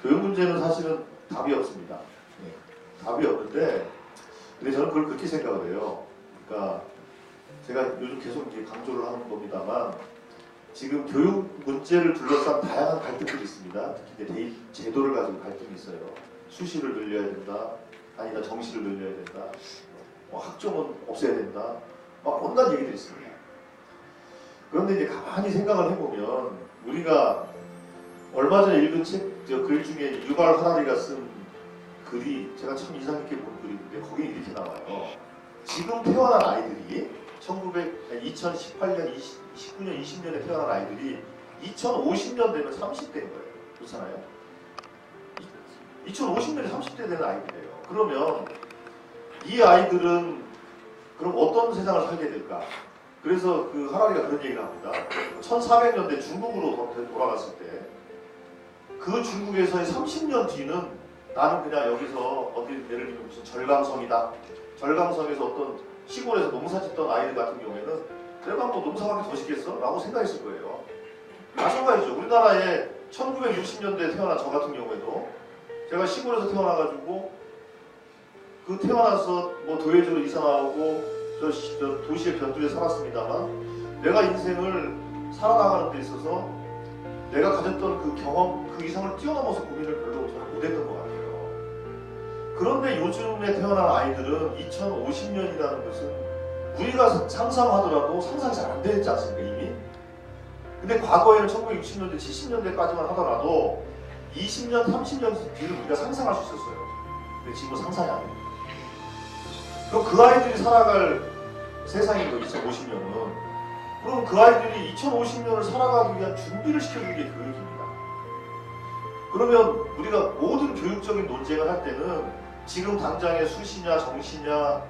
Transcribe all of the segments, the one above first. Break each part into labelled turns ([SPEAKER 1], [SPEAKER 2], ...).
[SPEAKER 1] 교육 문제는 사실은 답이 없습니다. 예, 답이 없는데, 근데 저는 그걸 그렇게 생각을 해요. 그러니까 제가 요즘 계속 이제 강조를 하는 겁니다만, 지금 교육 문제를 둘러싼 다양한 갈등들이 있습니다. 특히 대입 제도를 가지고 갈등이 있어요. 수시를 늘려야 된다, 아니다 정시를 늘려야 된다, 뭐 학종은 없애야 된다, 막 온갖 얘기들이 있습니다. 그런데 이제 가만히 생각을 해보면 우리가 얼마 전에 읽은 책 저 글 중에 유발 하라리가 쓴 글이 제가 참 인상 깊게 본 글인데 거기 이렇게 나와요. 지금 태어난 아이들이 1900, 2018년, 20, 19년, 20년에 태어난 아이들이 2050년 되면 30대인 거예요. 그렇잖아요. 2050년에 30대 되는 아이들이에요. 그러면 이 아이들은 그럼 어떤 세상을 살게 될까? 그래서 그 하라리가 그런 얘기를 합니다. 1400년대 중국으로 도- 돌아갔을 때 그 중국에서의 30년 뒤는 나는 그냥 여기서 어디 예를 들면 무슨 절강성이다. 절강성에서 어떤 시골에서 농사 짓던 아이들 같은 경우에는 내가 뭐 농사밖에 더 짓겠어? 라고 생각했을 거예요. 마찬가지죠. 우리나라에 1960년대에 태어난 저 같은 경우에도 제가 시골에서 태어나가지고 그 태어나서 뭐 도예지로 이사 나오고 저, 시- 저 도시의 변두에 살았습니다만 내가 인생을 살아나가는 데 있어서 내가 가졌던 그 경험 그 이상을 뛰어넘어서 고민을 별로 저는 못했던 것 같아요. 그런데 요즘에 태어난 아이들은 2050년이라는 것은 우리가 상상하더라도 상상이 잘안 되지 않습니까 이미? 근데 과거에는 1960년대, 70년대까지만 하더라도 20년, 30년 뒤를 우리가 상상할 수 있었어요. 근데 지금은 상상이 안 됩니다. 그럼 그 아이들이 살아갈 세상인 거 2050년은 그럼 그 아이들이 2050년을 살아가기 위한 준비를 시켜주는 게 교육입니다. 그러면 우리가 모든 교육적인 논쟁을 할 때는 지금 당장의 수시냐 정시냐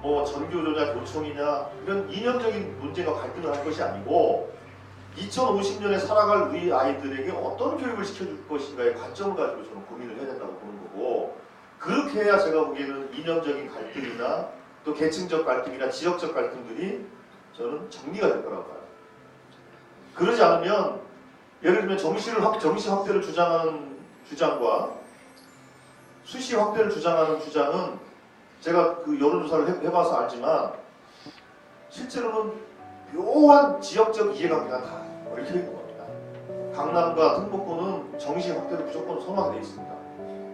[SPEAKER 1] 뭐 전교조냐 교총이냐 이런 이념적인 논쟁과 갈등을 할 것이 아니고 2050년에 살아갈 우리 아이들에게 어떤 교육을 시켜줄 것인가의 관점을 가지고 저는 고민을 해야 된다고 보는 거고 그렇게 해야 제가 보기에는 이념적인 갈등이나 또 계층적 갈등이나 지역적 갈등들이 저는 정리가 될 거라고 봐요. 그러지 않으면 예를 들면 정시를 확, 정시 확대를 주장하는 주장과 수시 확대를 주장하는 주장은 제가 그 여론조사를 해, 해봐서 알지만 실제로는 묘한 지역적 이해관계가 다 얽혀 있는 겁니다. 강남과 충북구는 정시 확대를 무조건 선호하게 돼 있습니다.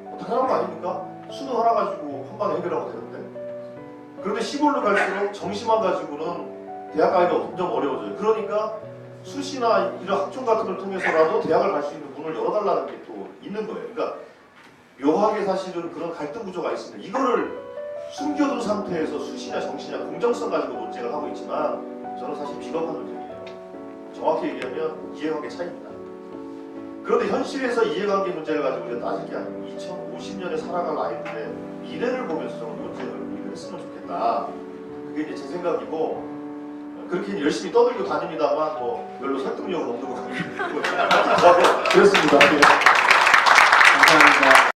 [SPEAKER 1] 뭐 당연한 거 아닙니까? 수능 하나 가지고 한 번에 해결하면 되는데. 그런데 시골로 갈수록 정시만 가지고는 대학 가기가 점점 어려워져요. 그러니까 수시나 이런 학종 같은 걸 통해서라도 대학을 갈 수 있는 문을 열어달라는 게 또 있는 거예요. 그러니까 묘하게 사실은 그런 갈등 구조가 있습니다. 이거를 숨겨둔 상태에서 수시냐 정시냐 공정성 가지고 논쟁을 하고 있지만 저는 사실 비겁한 논쟁이에요. 정확히 얘기하면 이해관계 차이입니다. 그런데 현실에서 이해관계 문제를 가지고 우리가 따질 게 아니고 2050년에 살아갈 아이들의 미래를 보면서 저는 논쟁을 했으면 좋겠다. 그게 이제 제 생각이고 그렇게 열심히 떠들고 다닙니다만 뭐 별로 설득력은 없는 것 같아요. 그렇습니다. 네.
[SPEAKER 2] 감사합니다.